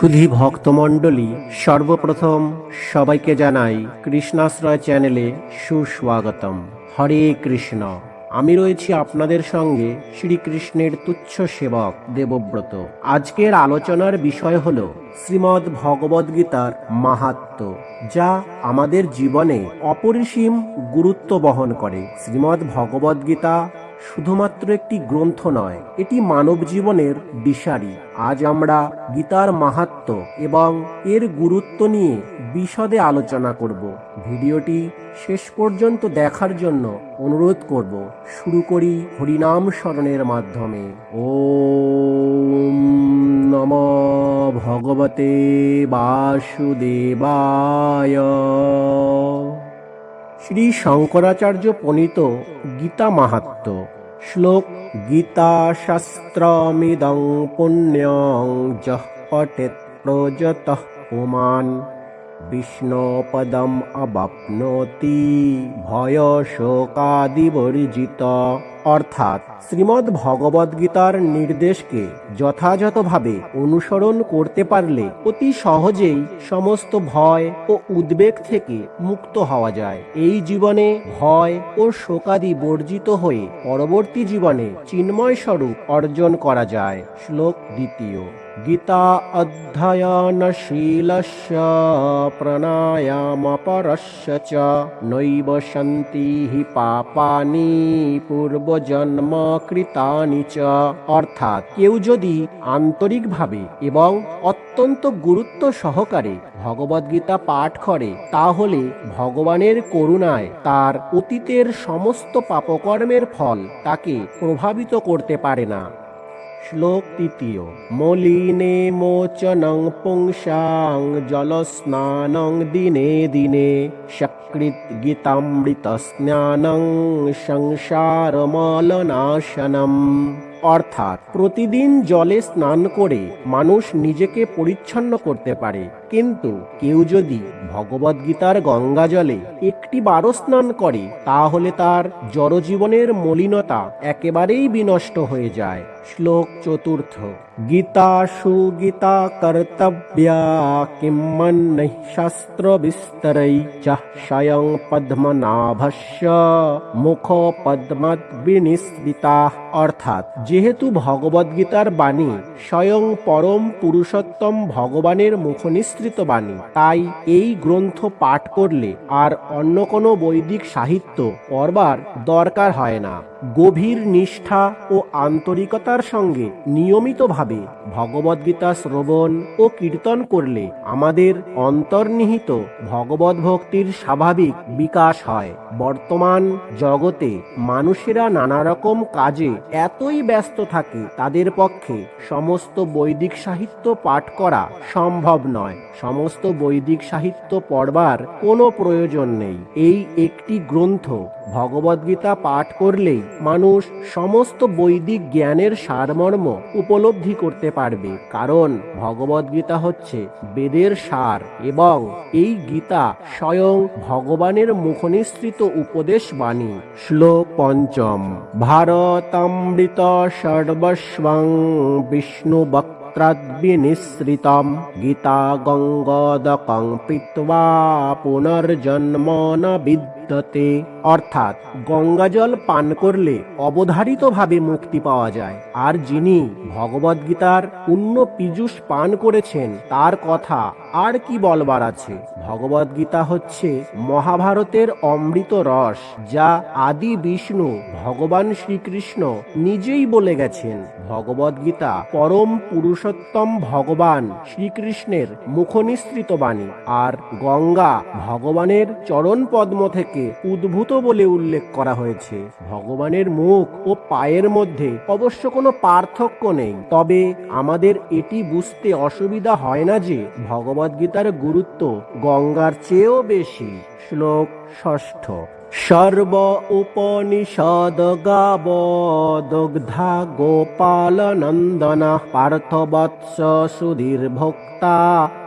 সুধী ভক্তমণ্ডলী, সর্বপ্রথম সবাইকে জানাই কৃষ্ণাশ্রয় চ্যানেলে সুস্বাগতম। হরে কৃষ্ণ। আমি রয়েছি আপনাদের সঙ্গে শ্রীকৃষ্ণের তুচ্ছ সেবক দেবব্রত। আজকের আলোচনার বিষয় হল শ্রীমদ্ ভগবদ্গীতার মাহাত্ম যা আমাদের জীবনে অপরিসীম গুরুত্ব বহন করে। শ্রীমদ্ ভগবদ্গীতা শুধুমাত্র একটি গ্রন্থ নয়, এটি মানব জীবনের দিশারি। আজ আমরা গীতার মাহাত্ম এবং এর গুরুত্ব নিয়ে বিশদে আলোচনা করব। ভিডিওটি শেষ পর্যন্ত দেখার জন্য অনুরোধ করব। শুরু করি হরিনাম স্মরণের মাধ্যমে। ও নম ভগবতে বাসুদেবায়। শ্রী শঙ্করাচার্য প্রণীত গীতা মাহাত্ম। श्लोकगीताशस्त्रमिदं पुण्यं जः पठेत् प्रोजतः पुमान्। বিষ্ণুপদম অবাপ্নোতি ভয় শোকাদিবর্জিত অর্থাৎ শ্রীমদ্ ভগবদ্গীতার নির্দেশকে যথাযথভাবে অনুসরণ করতে পারলে অতি সহজেই সমস্ত ভয় ও উদ্বেগ থেকে মুক্ত হওয়া যায়। এই জীবনে ভয় ও শোকাদি বর্জিত হয়ে পরবর্তী জীবনে চিন্ময় স্বরূপ অর্জন করা যায়। শ্লোক দ্বিতীয়। গীতা নৈব সন্তি হি পাপানি পূর্বজন্ম কৃতানি চ অর্থাৎ কেউ যদি আন্তরিকভাবে এবং অত্যন্ত গুরুত্ব সহকারে ভগবদ্গীতা পাঠ করে, তাহলে ভগবানের করুণায় তার অতীতের সমস্ত পাপকর্মের ফল তাকে প্রভাবিত করতে পারে না। শ্লোক তৃতীয় মলিনে মোচনং পুংসাং জলস্নানং দিনে দিনে সকৃত গীতামৃত স্নানং সংসার মলনাশনম অর্থাৎ প্রতিদিন জলে স্নান করে মানুষ নিজেকে পরিচ্ছন্ন করতে পারে। কিন্তু কেউ যদি ভগবদ্গীতার গঙ্গা জলে একটি বারো স্নান করে, তাহলে তার জড়জীবনের মলিনতা একেবারেই বিনষ্ট হয়ে যায়। শ্লোক চতুর্থ গীতা কর্তব্যা কিম্মন্নৈ শাস্ত্র বিস্তরৈ চ স্বয়ং পদ্মনাভস্য মুখ পদ্মদ বিনিস্মিতা অর্থাৎ যেহেতু ভগবদ্গীতার বাণী স্বয়ং পরম পুরুষোত্তম ভগবানের মুখনিসৃত বাণী, তাই এই গ্রন্থ পাঠ করলে আর অন্য কোনো বৈদিক সাহিত্য পড়বার দরকার হয় না। গভীর নিষ্ঠা ও আন্তরিকতার সঙ্গে নিয়মিতভাবে ভগবদ্গীতা শ্রবণ ও কীর্তন করলে আমাদের অন্তর্নিহিত ভগবত ভক্তির স্বাভাবিক বিকাশ হয়। বর্তমান জগতে মানুষেরা নানা রকম কাজে এতই ব্যস্ত থাকে, তাদের পক্ষে সমস্ত বৈদিক সাহিত্য পাঠ করা সম্ভব নয়। সমস্ত বৈদিক সাহিত্য পড়বার কোনো প্রয়োজন নেই। এই একটি গ্রন্থ ভগবদ্গীতা পাঠ করলেই মানুষ সমস্ত বৈদিক জ্ঞানের সারমর্ম উপলব্ধি করতে পারবে, কারণ ভগবদ্গীতা হচ্ছে বেদের সার এবং এই গীতা স্বয়ং ভগবানের মুখনিসৃত উপদেশ বাণী। শ্লোক পঞ্চম। ভারতামৃত সর্বস্বং বিষ্ণু গীতা গঙ্গদকং পিত্বা পুনর্জন্ম ন বিদ্যতে অর্থাৎ গঙ্গাজল পান করলে অবধারিতভাবে মুক্তি পাওয়া যায়। আর যিনি ভগবদ্গীতার পুণ্য পীযুষ পান করেছেন, তার কথা আর কি বলবার আছে? ভগবদ্গীতা হচ্ছে মহাভারতের অমৃত রস, যা আদি বিষ্ণু ভগবান শ্রীকৃষ্ণ নিজেই বলে গেছেন। ভগবদ্গীতা পরম পুরুষোত্তম ভগবান শ্রীকৃষ্ণের মুখনিসৃত বাণী। আর গঙ্গা ভগবানের চরণ পদ্ম থেকে উদ্ভূত বলে উল্লেখ করা হয়েছে। ভগবানের মুখ ও পায়ের মধ্যে অবশ্য কোনো পার্থক্য নেই। তবে আমাদের এটি বুঝতে অসুবিধা হয় না যে ভগবদ্গীতার গুরুত্ব গঙ্গার চেয়েও বেশি। শ্লোক ষষ্ঠ। সর্ব উপনিষদ গাব দগ্ধা গোপাল নন্দন পার্থবৎস সুধীর ভোক্তা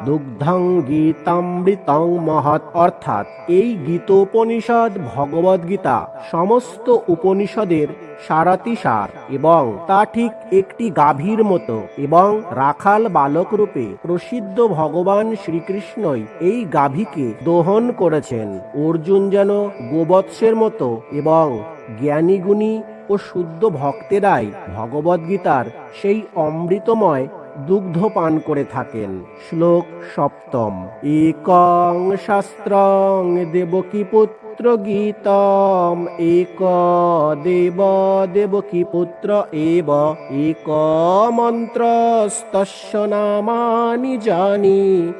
দুগ্ধং গীতামৃতং মহৎ। অর্থাৎ এই গীতোপনিষদ ভগবদ্গীতা সমস্ত উপনিষদের সারাতি সার এবং তা ঠিক একটি গাভীর মতো এবং রাখাল বালক রূপে প্রসিদ্ধ ভগবান শ্রীকৃষ্ণই এই গাভীকে দোহন করেছেন। অর্জুন যেন গোবৎসের মতো এবং জ্ঞানীগুণী ও শুদ্ধ ভক্তেরাই ভগবদ্গীতার সেই অমৃতময় দুগ্ধ পান করে থাকেন। শ্লোক সপ্তম। একং শাস্ত্রং দেবকী পুত্র গীতম? এক দেব দেবকী পুত্র? এব এক মন্ত্রস্তস্য নামানি জানি।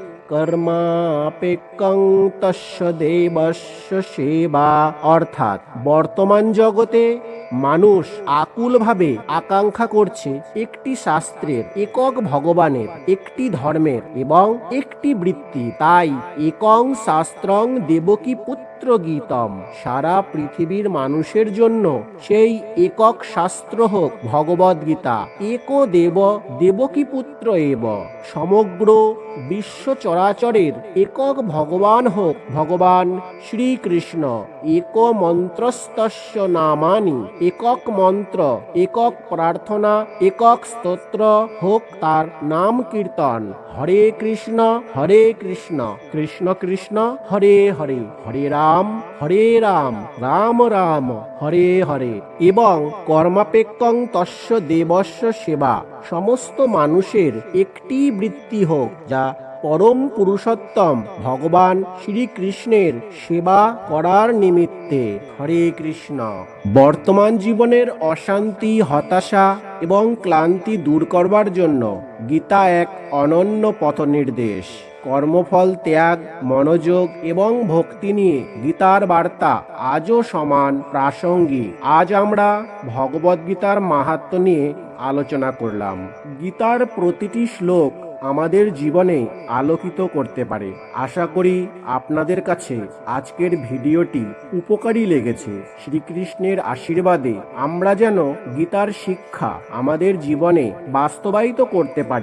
দেবস্য সেবা অর্থাৎ বর্তমান জগতে মানুষ আকুলভাবে আকাঙ্ক্ষা করছে একটি শাস্ত্রের, একক ভগবানের, একটি ধর্মের এবং একটি বৃত্তি। তাই একং শাস্ত্রং দেবকী পুত্র গীতম সারা পৃথিবীর মানুষের জন্য সেই একক শাস্ত্র হোক ভগবদ গীতা। এক দেব, দেবকী পুত্র এব। সমগ্র বিশ্ব চরাচরের একক ভগবান হোক ভগবান শ্রীকৃষ্ণ। এক মন্ত্রস্তস্য নামানি। একক মন্ত্র, একক প্রার্থনা, একক স্তোত্র হোক তার নাম কীর্তন। হরে কৃষ্ণ হরে কৃষ্ণ। কৃষ্ণ কৃষ্ণ, হরে হরে। হরে রাম। হরে রাম রাম রাম, হরে হরে। এবং কর্মাপেক্ষং তস্য দেবস্য সেবা। সমস্ত মানুষের একটি বৃত্তি হোক, যা পরম পুরুষোত্তম ভগবান শ্রীকৃষ্ণের সেবা করার নিমিত্তে। হরে কৃষ্ণ। বর্তমান জীবনের অশান্তি, হতাশা এবং ক্লান্তি দূর করবার জন্য গীতা এক অনন্য পথ নির্দেশ কর্মফল, ত্যাগ, মনোযোগ এবং ভক্তি নিয়ে গীতার বার্তা আজও সমান, প্রাসঙ্গিক। আজ আমরা ভগবদ্গীতার মাহাত্ম নিয়ে আলোচনা করলাম। গীতার প্রতিটি শ্লোক আমাদের জীবনে আলোকিত করতে পারে। আশা করি আপনাদের কাছে আজকের ভিডিওটি উপকারী লেগেছে। শ্রীকৃষ্ণের আশীর্বাদে আমরা যেন গীতার শিক্ষা আমাদের জীবনে বাস্তবায়িত করতে পারি।